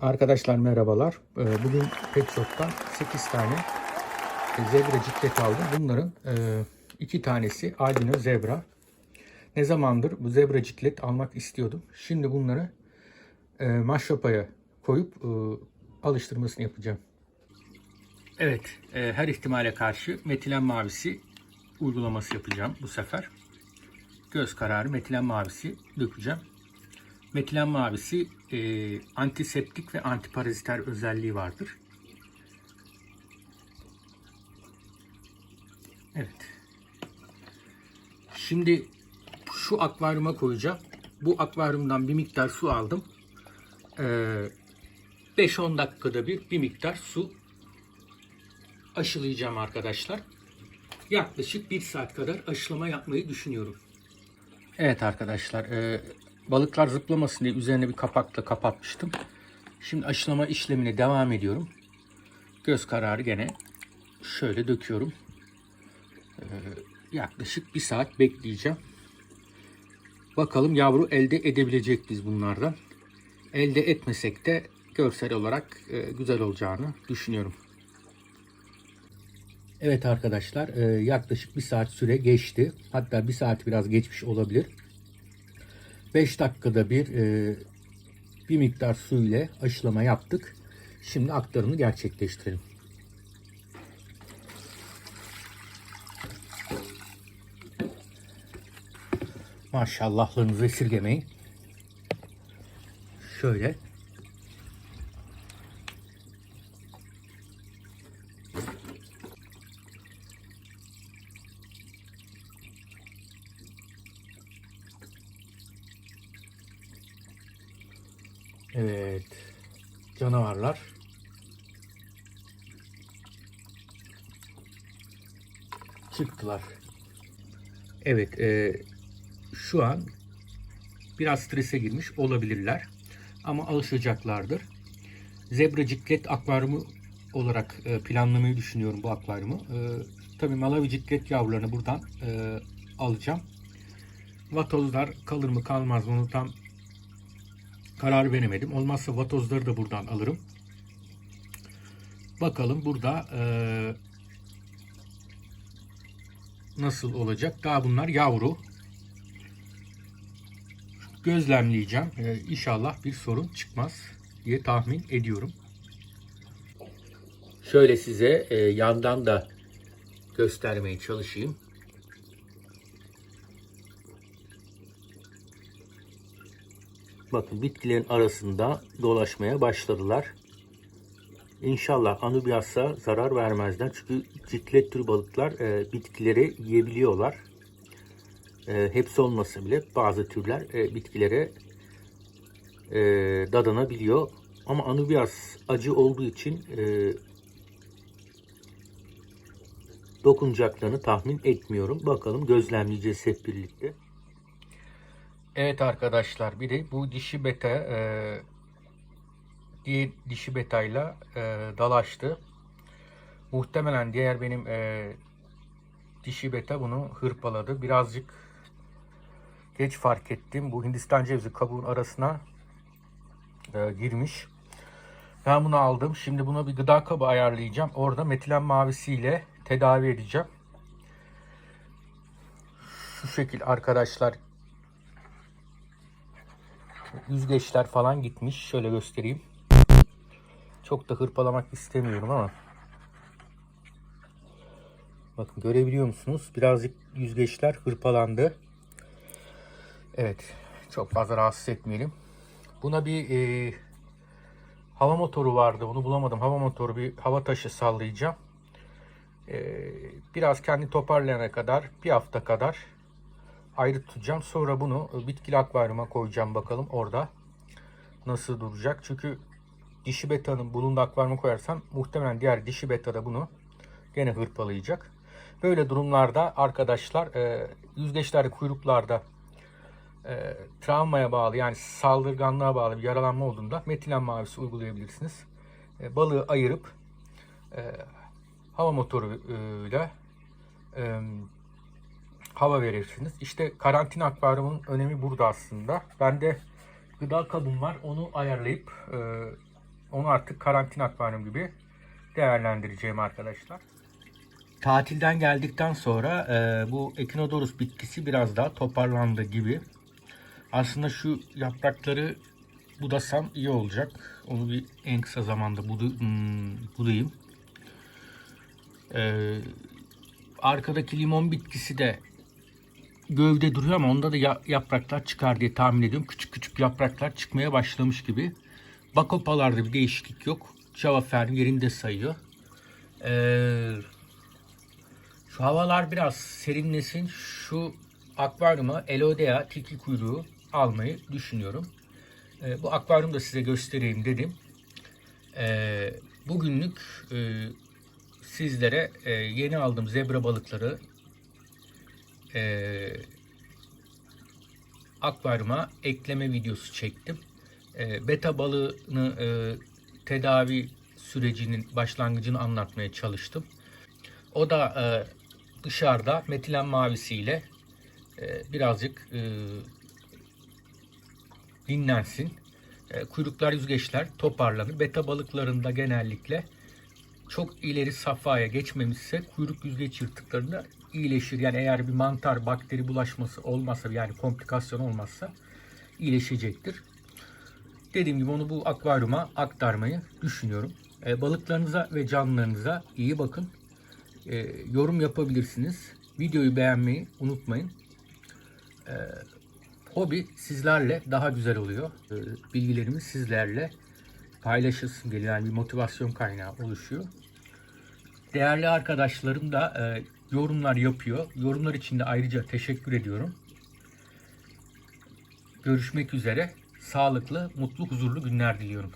Arkadaşlar merhabalar. Ee, Bugün Pet Shop'tan 8 tane zebra ciklet aldım. Bunların e, iki tanesi albino zebra. Ne zamandır bu zebra ciklet almak istiyordum. Şimdi bunları e, maşrapaya koyup e, alıştırmasını yapacağım. Evet, e, her ihtimale karşı metilen mavisi uygulaması yapacağım bu sefer. Göz kararı metilen mavisi dökeceğim. Metilen mavisi e, antiseptik ve antiparaziter özelliği vardır. Evet. Şimdi şu akvaryuma koyacağım. Bu akvaryumdan bir miktar su aldım. Ee, 5-10 dakikada bir bir miktar su aşılayacağım arkadaşlar. Yaklaşık 1 saat kadar aşılama yapmayı düşünüyorum. Evet arkadaşlar, e, balıklar zıplamasın diye üzerine bir kapakla kapatmıştım. Şimdi aşılama işlemine devam ediyorum. Göz kararı gene şöyle döküyorum. E, yaklaşık bir saat bekleyeceğim. Bakalım yavru elde edebilecek biz bunlardan. Elde etmesek de görsel olarak e, güzel olacağını düşünüyorum. Evet arkadaşlar e, yaklaşık bir saat süre geçti. Hatta bir saat biraz geçmiş olabilir. 5 dakikada bir e, bir miktar su ile aşılama yaptık. Şimdi aktarımı gerçekleştirelim. Maşallahlarınızı esirgemeyin. Şöyle Evet. Canavarlar. Çıktılar. Evet. e, şu an biraz strese girmiş olabilirler. Ama alışacaklardır. Zebra ciklet akvaryumu olarak e, planlamayı düşünüyorum bu akvaryumu. E, tabii Malawi ciklet yavrularını buradan e, alacağım. Vatozlar kalır mı kalmaz mı onu tam karar veremedim. Olmazsa vatozları da buradan alırım. Bakalım burada e, nasıl olacak. Daha bunlar yavru. Gözlemleyeceğim. E, inşallah bir sorun çıkmaz diye tahmin ediyorum. Şöyle size e, yandan da göstermeye çalışayım. Bakın bitkilerin arasında dolaşmaya başladılar. İnşallah anubiasa zarar vermezler. Çünkü ciklet tür balıklar e, bitkileri yiyebiliyorlar. E, hepsi olmasa bile bazı türler e, bitkilere e, dadanabiliyor. Ama anubias acı olduğu için e, dokunacaklarını tahmin etmiyorum. Bakalım gözlemleyeceğiz hep birlikte. Evet arkadaşlar bir de bu dişi beta e, diye dişi betayla e, dalaştı. Muhtemelen diğer benim e, dişi beta bunu hırpaladı. Birazcık geç fark ettim. Bu Hindistan cevizi kabuğun arasına e, girmiş. Ben bunu aldım. Şimdi buna bir gıda kabı ayarlayacağım. Orada metilen mavisiyle tedavi edeceğim. Şu şekil arkadaşlar yüzgeçler falan gitmiş. Şöyle göstereyim. Çok da hırpalamak istemiyorum ama. Bakın görebiliyor musunuz? Birazcık yüzgeçler hırpalandı. Evet. Çok fazla rahatsız etmeyelim. Buna bir e, hava motoru vardı. Bunu bulamadım. Hava motoru bir hava taşı sallayacağım. E, biraz kendi toparlayana kadar bir hafta kadar ayrı tutacağım. Sonra bunu bitkili akvaryuma koyacağım bakalım orada nasıl duracak. Çünkü dişi betanın bulunduğu akvaryuma koyarsam muhtemelen diğer dişi beta da bunu gene hırpalayacak. Böyle durumlarda arkadaşlar e, yüzgeçlerde kuyruklarda e, travmaya bağlı yani saldırganlığa bağlı bir yaralanma olduğunda metilen mavisi uygulayabilirsiniz. E, balığı ayırıp e, hava motoruyla e, hava verirsiniz. İşte karantina akvaryumunun önemi burada aslında. Ben de gıda kabım var. Onu ayarlayıp e, Onu artık karantina akvaryum gibi değerlendireceğim arkadaşlar. Tatilden geldikten sonra e, bu Echinodorus bitkisi biraz daha toparlandı gibi. Aslında şu yaprakları budasam iyi olacak. Onu bir en kısa zamanda budu, hmm, budayayım. Ee, arkadaki limon bitkisi de gövde duruyor ama onda da ya- yapraklar çıkar diye tahmin ediyorum. Küçük küçük yapraklar çıkmaya başlamış gibi. Bakopalarda bir değişiklik yok. Java Ferm yerinde sayıyor. Ee, şu havalar biraz serinlesin. Şu akvaryuma Elodea tilki kuyruğu almayı düşünüyorum. Ee, bu akvaryumu da size göstereyim dedim. Ee, bugünlük e, sizlere e, yeni aldığım zebra balıkları e, akvaryuma ekleme videosu çektim. E, beta balığını e, tedavi sürecinin başlangıcını anlatmaya çalıştım. O da e, dışarıda metilen mavisiyle e, birazcık e, dinlensin. E, kuyruklar, yüzgeçler toparlanır. Beta balıklarında genellikle çok ileri safhaya geçmemişse kuyruk yüzgeç yırtıklarında iyileşir. Yani eğer bir mantar, bakteri bulaşması olmazsa yani komplikasyon olmazsa iyileşecektir. Dediğim gibi onu bu akvaryuma aktarmayı düşünüyorum. E, balıklarınıza ve canlılarınıza iyi bakın. E, yorum yapabilirsiniz. Videoyu beğenmeyi unutmayın. E, hobi sizlerle daha güzel oluyor. E, bilgilerimiz sizlerle paylaşılsın diye yani bir motivasyon kaynağı oluşuyor. Değerli arkadaşlarım da e, yorumlar yapıyor. Yorumlar için de ayrıca teşekkür ediyorum. Görüşmek üzere. Sağlıklı, mutlu, huzurlu günler diliyorum.